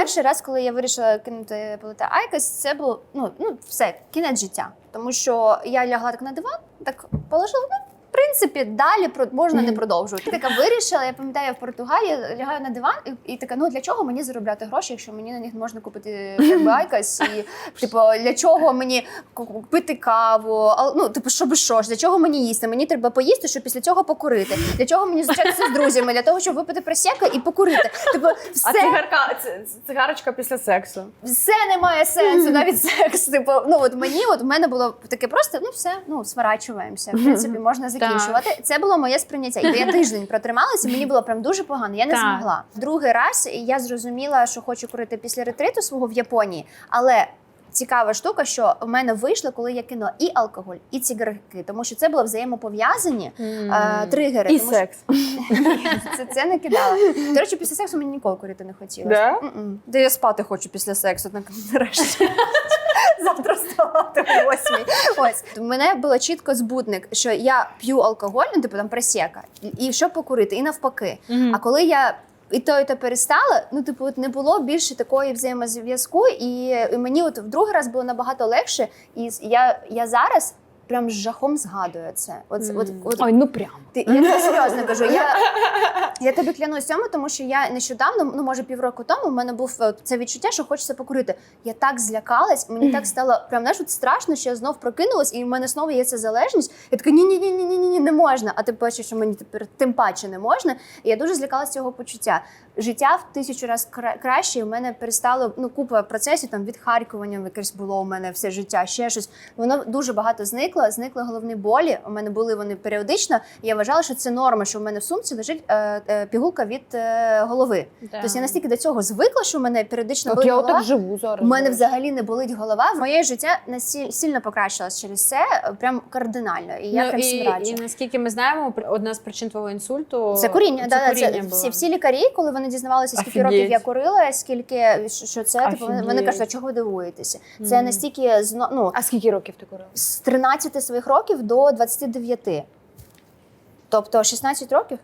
перший раз, коли я вирішила кинути пилити Айкос, це було ну, ну все, кінець життя. Тому що я лягла так на диван, так положила. В принципі, далі можна не продовжувати. Така вирішила. Я пам'ятаю, я в Португалії лягаю на диван і, і така: ну для чого мені заробляти гроші, якщо мені на них можна купити айкос? І типу, для чого мені ку- пити каву? Ну, типу, щоб що ж, для чого мені їсти? Мені треба поїсти, щоб після цього покурити. Для чого мені зустрічатися з друзями? Для того, щоб випити просека і покурити. Типу, А цигарка, цигарочка після сексу. все не має сенсу, навіть секс. Типу, ну от мені, от в мене було таке просто, ну все, ну сворачуємося. В принципі, можна закінчувати. Це було моє сприйняття. І я тиждень протрималася, мені було прям дуже погано. Я не Так. змогла. Другий раз я зрозуміла, що хочу курити після ретриту свого в Японії, але. Цікава штука, що в мене вийшло, коли я кинула і алкоголь, і цигарки, тому що це було взаємопов'язані е, тригери. І тому секс. це, це не кидала. До речі, після сексу мені ніколи курити не хотілося. Да? Де я спати хочу після сексу, нарешті. Завтра вставати о восьмій. Ось у мене було чітко збудник, що я п'ю алкоголь, ну типу там просека, і- щоб що покурити, і навпаки. А коли я і то, і то перестала, ну типу, от не було більше такої взаємозв'язку, і, і мені от в другий раз було набагато легше. І я, я зараз прям з жахом згадую це. От, от, от, Ой, ну прям. ти, я тобі серйозно кажу. Я, я тобі клянусь цьому, тому що я нещодавно, ну може півроку тому, в мене був е, це відчуття, що хочеться покурити. Я так злякалась, мені так стало прям знаєш, от страшно, що я знов прокинулась, і в мене знову є ця залежність. Я така ні, ні, ні, ні, ні, ні, не можна. А ти бачиш, що мені тепер тим паче не можна. І я дуже злякалась цього почуття. Життя в тисячу разів кра- краще. і в мене перестало ну купа процесів там відхаркування якесь було у мене все життя, ще щось. Воно дуже багато зникло. Зникли головні болі. У мене були вони періодично. І я вважала, що це норма, що в мене в сумці лежить е, е, пігулка від е, голови. Тобто я настільки до цього звикла, що в мене періодично Так болить я голова. отак живу зараз. У мене взагалі не болить голова. Моє життя насіль сильно покращилось через це, прям кардинально. І я ну, прям і, всім раджу. і наскільки ми знаємо, одна з причин твого інсульту Це куріння, да, да, це куріння було. всі, всі лікарі, коли вони дізнавалися, скільки Офігеть. років я курила, скільки що це, типу, вони, кажуть, а чого ви дивуєтеся? Це настільки зно- ну, А скільки років ти курила? з 13 своїх років до 29. Тобто 16 років